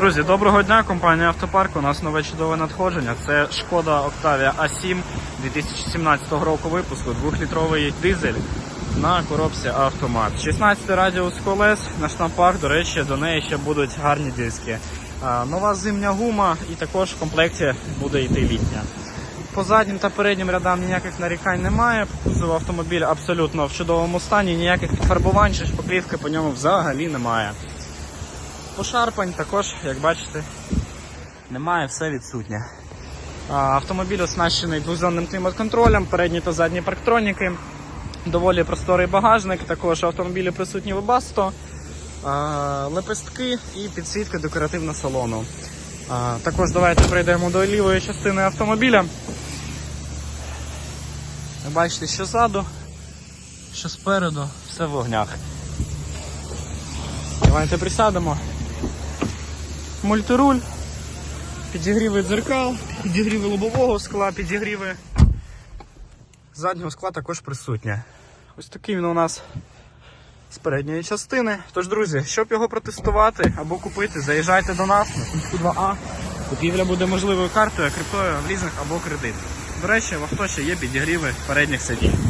Друзі, доброго дня, компанія Автопарк. У нас нове чудове надходження. Це шкода Octavia A7 2017 року випуску, 2-літровий дизель на коробці автомат. 16 радіус колес на штампах, до речі, до неї ще будуть гарні диски. Нова зимня гума і також в комплекті буде йти літня. По заднім та переднім рядам ніяких нарікань немає. Кузов автомобіль абсолютно в чудовому стані, ніяких підфарбувань чи шпаклівки по ньому взагалі немає. Пошарпань також, як бачите, немає, все відсутнє. Автомобіль оснащений двозонним клімат-контролем, передні та задні парктроніки, доволі просторий багажник, також в автомобілі присутні вебасто, лепестки і підсвітка декоративного салону. Також давайте прийдемо до лівої частини автомобіля. Бачите, що ззаду, що спереду, все в вогнях. Давайте присядемо. Мультируль, підігріви дзеркал, підігріви лобового скла, підігріви заднього скла також присутнє. Ось такий він у нас з передньої частини. Тож, друзі, щоб його протестувати або купити, заїжджайте до нас на Сумську 2А. Купівля буде можливою картою, криптою, в лізинг або кредит. До речі, в авто ще є підігріви передніх сидінь.